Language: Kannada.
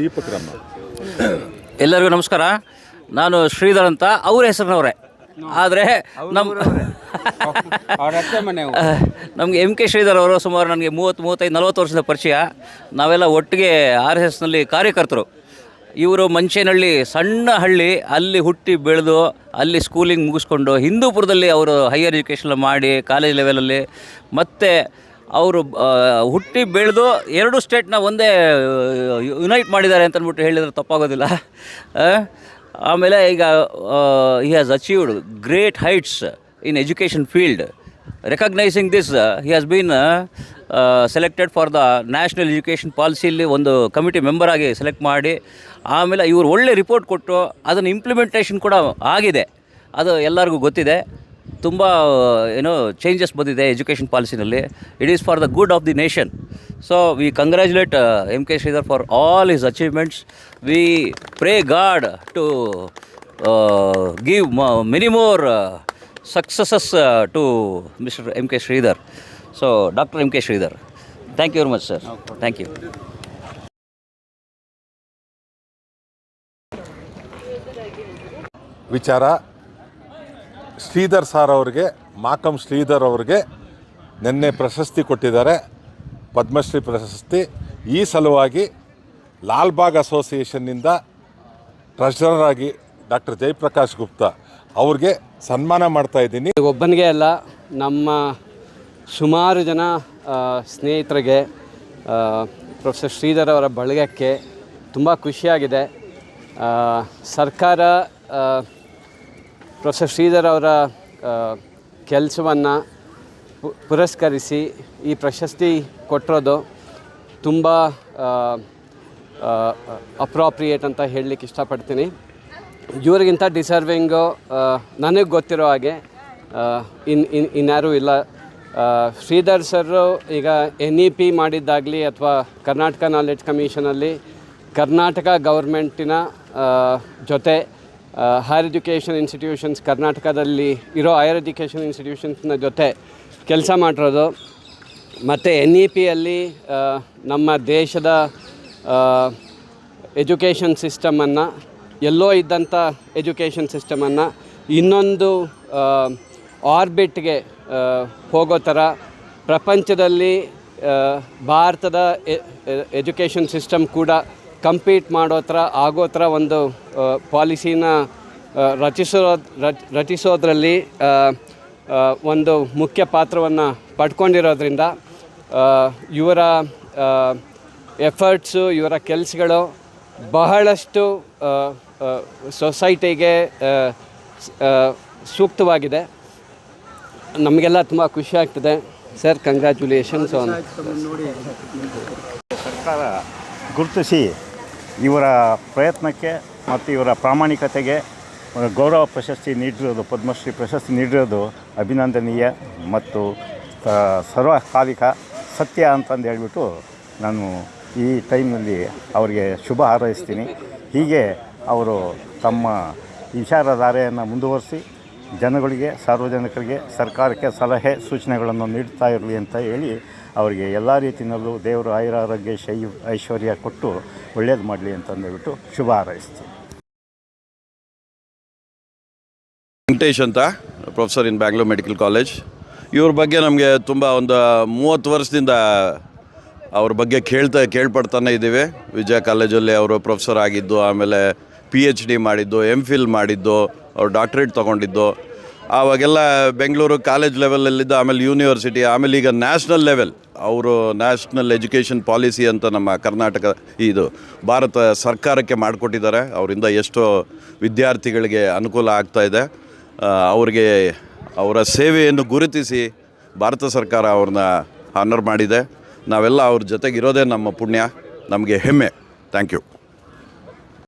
ದೀಪಕ್ರಮ ಎಲ್ಲರಿಗೂ ನಮಸ್ಕಾರ. ನಾನು ಶ್ರೀಧರ್ ಅಂತ. ಅವ್ರ ಹೆಸರಿನವರೇ. ಆದರೆ ನಮ್ಮ ನಮಗೆ ಎಂ ಕೆ ಶ್ರೀಧರ್ ಅವರು ಸುಮಾರು ನನಗೆ ಮೂವತ್ತು ಮೂವತ್ತೈದು ನಲವತ್ತು ವರ್ಷದ ಪರಿಚಯ. ನಾವೆಲ್ಲ ಒಟ್ಟಿಗೆ ಆರ್ ಎಸ್ ಎಸ್ನಲ್ಲಿ ಕಾರ್ಯಕರ್ತರು. ಇವರು ಮಂಚೇನಹಳ್ಳಿ ಸಣ್ಣ ಹಳ್ಳಿ ಅಲ್ಲಿ ಹುಟ್ಟಿ ಬೆಳೆದು ಅಲ್ಲಿ ಸ್ಕೂಲಿಂಗ್ ಮುಗಿಸ್ಕೊಂಡು ಹಿಂದೂಪುರದಲ್ಲಿ ಅವರು ಹೈಯರ್ ಎಜುಕೇಷನ್ ಮಾಡಿ ಕಾಲೇಜ್ ಲೆವೆಲಲ್ಲಿ ಮತ್ತು ಅವರು ಹುಟ್ಟಿ ಬೆಳೆದು ಎರಡು ಸ್ಟೇಟ್ನ ಒಂದೇ ಯುನೈಟ್ ಮಾಡಿದ್ದಾರೆ ಅಂತ ಹೇಳಿದರೆ ತಪ್ಪಾಗೋದಿಲ್ಲ. ಆಮೇಲೆ ಈಗ he has achieved great heights in education field recognising this he has been selected for the national education ಪಾಲಿಸಿಯಲ್ಲಿ ಒಂದು ಕಮಿಟಿ ಮೆಂಬರಾಗಿ ಸೆಲೆಕ್ಟ್ ಮಾಡಿ, ಆಮೇಲೆ ಇವರು ಒಳ್ಳೆ ರಿಪೋರ್ಟ್ ಕೊಟ್ಟು ಅದನ್ನು ಇಂಪ್ಲಿಮೆಂಟೇಷನ್ ಕೂಡ ಆಗಿದೆ. ಅದು ಎಲ್ಲರಿಗೂ ಗೊತ್ತಿದೆ. ತುಂಬ ಏನೋ ಚೇಂಜಸ್ ಬಂದಿದೆ education ಪಾಲಿಸಿನಲ್ಲಿ it is for the good of the nation so we congratulate M K Sridhar for all is achievements we pray God to give many more successes to mister M K Sridhar so doctor M K Sridhar thank you very much sir thank you ವಿಚಾರ ಶ್ರೀಧರ್ ಸಾರ್ ಅವರಿಗೆ, ಮಾಕಂ ಶ್ರೀಧರ್ ಅವರಿಗೆ ನಿನ್ನೆ ಪ್ರಶಸ್ತಿ ಕೊಟ್ಟಿದ್ದಾರೆ. ಪದ್ಮಶ್ರೀ ಪ್ರಶಸ್ತಿ. ಈ ಸಲುವಾಗಿ ಲಾಲ್ಬಾಗ್ ಅಸೋಸಿಯೇಷನ್ನಿಂದ ಟ್ರೆಷರರ್ ಆಗಿ ಡಾಕ್ಟರ್ ಜಯಪ್ರಕಾಶ್ ಗುಪ್ತಾ ಅವ್ರಿಗೆ ಸನ್ಮಾನ ಮಾಡ್ತಾ ಇದ್ದೀನಿ. ಒಬ್ಬನಿಗೆ ಅಲ್ಲ, ನಮ್ಮ ಸುಮಾರು ಜನ ಸ್ನೇಹಿತರಿಗೆ ಪ್ರೊಫೆಸರ್ ಶ್ರೀಧರ್ ಅವರ ಬಳಗಕ್ಕೆ ತುಂಬ ಖುಷಿಯಾಗಿದೆ. ಸರ್ಕಾರ ಪ್ರೊಫೆಸರ್ ಶ್ರೀಧರ್ ಅವರ ಕೆಲಸವನ್ನು ಪುರಸ್ಕರಿಸಿ ಈ ಪ್ರಶಸ್ತಿ ಕೊಟ್ಟಿರೋದು ತುಂಬ ಅಪ್ರಾಪ್ರಿಯೇಟ್ ಅಂತ ಹೇಳಲಿಕ್ಕೆ ಇಷ್ಟಪಡ್ತೀನಿ. ಇವರಿಗಿಂತ ಡಿಸರ್ವಿಂಗು ನನಗೆ ಗೊತ್ತಿರೋ ಹಾಗೆ ಇನ್ ಇನ್, ಇನ್ಯಾರೂ ಇಲ್ಲ. ಶ್ರೀಧರ್ ಸರ್ರು ಈಗ ಎನ್ ಇ ಪಿ ಮಾಡಿದ್ದಾಗಲಿ ಅಥವಾ ಕರ್ನಾಟಕ ನಾಲೆಡ್ಜ್ ಕಮಿಷನಲ್ಲಿ ಕರ್ನಾಟಕ ಗೌರ್ಮೆಂಟಿನ ಜೊತೆ ಹೈಯರ್ ಎಜುಕೇಷನ್ ಇನ್ಸ್ಟಿಟ್ಯೂಷನ್ಸ್ ಕರ್ನಾಟಕದಲ್ಲಿ ಇರೋ ಹೈಯರ್ ಎಜುಕೇಷನ್ ಇನ್ಸ್ಟಿಟ್ಯೂಷನ್ಸ್ನ ಜೊತೆ ಕೆಲಸ ಮಾಡಿರೋದು. ಮತ್ತು ಎನ್ ಇ ಪಿಯಲ್ಲಿ ನಮ್ಮ ದೇಶದ ಎಜುಕೇಷನ್ ಸಿಸ್ಟಮನ್ನು ಎಲ್ಲೋ ಇದ್ದಂಥ ಎಜುಕೇಷನ್ ಸಿಸ್ಟಮನ್ನು ಇನ್ನೊಂದು ಆರ್ಬಿಟ್ಗೆ ಹೋಗೋ ಥರ ಪ್ರಪಂಚದಲ್ಲಿ ಭಾರತದ ಎಜುಕೇಷನ್ ಸಿಸ್ಟಮ್ ಕೂಡ ಕಂಪೀಟ್ ಮಾಡೋ ಥರ ಆಗೋ ಥರ ಒಂದು ಪಾಲಿಸಿನ ರಚಿಸೋ ರಚ ರಚಿಸೋದ್ರಲ್ಲಿ ಒಂದು ಮುಖ್ಯ ಪಾತ್ರವನ್ನು ಪಡ್ಕೊಂಡಿರೋದ್ರಿಂದ ಇವರ ಎಫರ್ಟ್ಸು ಇವರ ಕೆಲಸಗಳು ಬಹಳಷ್ಟು ಸೊಸೈಟಿಗೆ ಸೂಕ್ತವಾಗಿದೆ. ನಮಗೆಲ್ಲ ತುಂಬ ಖುಷಿ ಆಗ್ತದೆ. ಸರ್ ಕಂಗ್ರ್ಯಾಚುಲೇಷನ್ಸ್ ಸರ್ಕಾರ ಗುರುತಿಸಿ. ಇವರ ಪ್ರಯತ್ನಕ್ಕೆ ಮತ್ತು ಇವರ ಪ್ರಾಮಾಣಿಕತೆಗೆ ಗೌರವ ಪ್ರಶಸ್ತಿ ನೀಡಿರೋದು, ಪದ್ಮಶ್ರೀ ಪ್ರಶಸ್ತಿ ನೀಡಿರೋದು ಅಭಿನಂದನೀಯ ಮತ್ತು ಸರ್ವಕಾಲಿಕ ಸತ್ಯ ಅಂತಂದು ಹೇಳಿಬಿಟ್ಟು ನಾನು ಈ ಟೈಮ್ನಲ್ಲಿ ಅವರಿಗೆ ಶುಭ ಹಾರೈಸ್ತೀನಿ. ಹೀಗೆ ಅವರು ತಮ್ಮ ವಿಚಾರಧಾರೆಯನ್ನು ಮುಂದುವರಿಸಿ ಜನಗಳಿಗೆ, ಸಾರ್ವಜನಿಕರಿಗೆ ಸರ್ಕಾರಕ್ಕೆ ಸಲಹೆ ಸೂಚನೆಗಳನ್ನು ನೀಡ್ತಾ ಇರಲಿ ಅಂತ ಹೇಳಿ ಅವರಿಗೆ ಎಲ್ಲ ರೀತಿಯಲ್ಲೂ ದೇವರು ಆಯುರಾರೋಗ್ಯ, ಶೈ, ಐಶ್ವರ್ಯ ಕೊಟ್ಟು ಒಳ್ಳೇದು ಮಾಡಲಿ ಅಂತಂದೇಳ್ಬಿಟ್ಟು ಶುಭ ಹಾರೈಸ್ತೀನಿ. ವೆಂಕಟೇಶ್ ಅಂತ, professor in Bangalore medical college. ಇವ್ರ ಬಗ್ಗೆ ನಮಗೆ ತುಂಬ ಒಂದು ಮೂವತ್ತು ವರ್ಷದಿಂದ ಅವ್ರ ಬಗ್ಗೆ ಕೇಳ್ತಾ, ಕೇಳ್ಪಡ್ತಾನೆ ಇದ್ದೀವಿ. ವಿಜಯ ಕಾಲೇಜಲ್ಲಿ ಅವರು ಪ್ರೊಫೆಸರ್ ಆಗಿದ್ದು, ಆಮೇಲೆ ಪಿ ಎಚ್ ಡಿ ಮಾಡಿದ್ದು ಎಂ ಫಿಲ್ ಮಾಡಿದ್ದು, ಅವ್ರು ಡಾಕ್ಟ್ರೇಟ್ ತೊಗೊಂಡಿದ್ದು. ಆವಾಗೆಲ್ಲ ಬೆಂಗಳೂರು ಕಾಲೇಜ್ ಲೆವೆಲಲ್ಲಿದ್ದ ಆಮೇಲೆ ಯೂನಿವರ್ಸಿಟಿ ಆಮೇಲೆ ಈಗ ನ್ಯಾಷನಲ್ ಲೆವೆಲ್ ಅವರು ನ್ಯಾಷನಲ್ ಎಜುಕೇಷನ್ ಪಾಲಿಸಿ ಅಂತ ನಮ್ಮ ಕರ್ನಾಟಕ ಇದು ಭಾರತ ಸರ್ಕಾರಕ್ಕೆ ಮಾಡಿಕೊಟ್ಟಿದ್ದಾರೆ. ಅವರಿಂದ ಎಷ್ಟೋ ವಿದ್ಯಾರ್ಥಿಗಳಿಗೆ ಅನುಕೂಲ ಆಗ್ತಾ ಇದೆ. ಅವರಿಗೆ ಅವರ ಸೇವೆಯನ್ನು ಗುರುತಿಸಿ ಭಾರತ ಸರ್ಕಾರ ಅವ್ರನ್ನ ಆನರ್ ಮಾಡಿದೆ. ನಾವೆಲ್ಲ ಅವ್ರ ಜೊತೆಗಿರೋದೇ ನಮ್ಮ ಪುಣ್ಯ. ನಮಗೆ ಹೆಮ್ಮೆ. Thank you